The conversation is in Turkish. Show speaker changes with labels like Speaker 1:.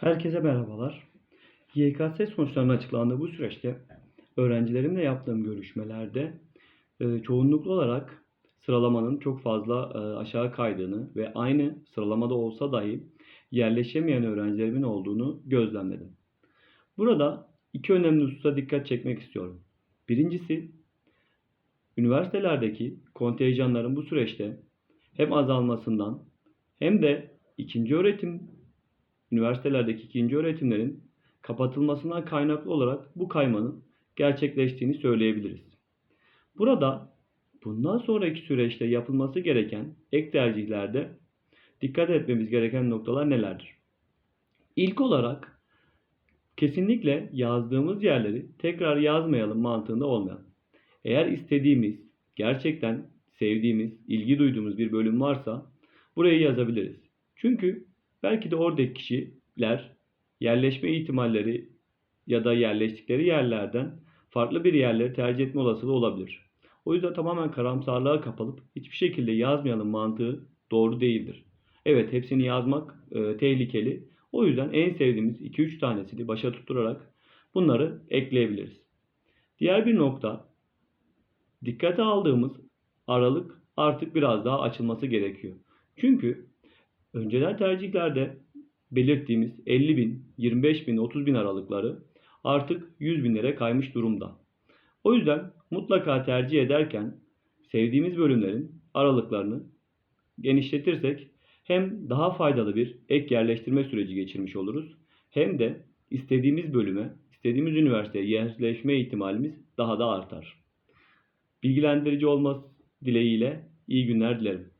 Speaker 1: Herkese merhabalar. YKS sonuçlarının açıklandığı bu süreçte öğrencilerimle yaptığım görüşmelerde e, çoğunluklu olarak sıralamanın çok fazla e, aşağı kaydığını ve aynı sıralamada olsa dahi yerleşemeyen öğrencilerimin olduğunu gözlemledim. Burada iki önemli hususa dikkat çekmek istiyorum. Birincisi, üniversitelerdeki kontenjanların bu süreçte hem azalmasından hem de ikinci öğretim üniversitelerdeki ikinci öğretimlerin kapatılmasından kaynaklı olarak bu kaymanın gerçekleştiğini söyleyebiliriz. Burada bundan sonraki süreçte yapılması gereken ek tercihlerde dikkat etmemiz gereken noktalar nelerdir? İlk olarak kesinlikle yazdığımız yerleri tekrar yazmayalım mantığında olmayalım. Eğer istediğimiz, gerçekten sevdiğimiz, ilgi duyduğumuz bir bölüm varsa burayı yazabiliriz. Çünkü belki de oradaki kişiler yerleşme ihtimalleri ya da yerleştikleri yerlerden farklı bir yerleri tercih etme olasılığı olabilir. O yüzden tamamen karamsarlığa kapalıp hiçbir şekilde yazmayalım mantığı doğru değildir. Evet hepsini yazmak e, tehlikeli. O yüzden en sevdiğimiz 2-3 tanesini başa tutturarak bunları ekleyebiliriz. Diğer bir nokta dikkate aldığımız aralık artık biraz daha açılması gerekiyor. Çünkü önceden tercihlerde belirttiğimiz 50 bin, 25 bin, 30 bin aralıkları artık 100 binlere kaymış durumda. O yüzden mutlaka tercih ederken sevdiğimiz bölümlerin aralıklarını genişletirsek hem daha faydalı bir ek yerleştirme süreci geçirmiş oluruz hem de istediğimiz bölüme, istediğimiz üniversiteye yerleşme ihtimalimiz daha da artar. Bilgilendirici olması dileğiyle iyi günler dilerim.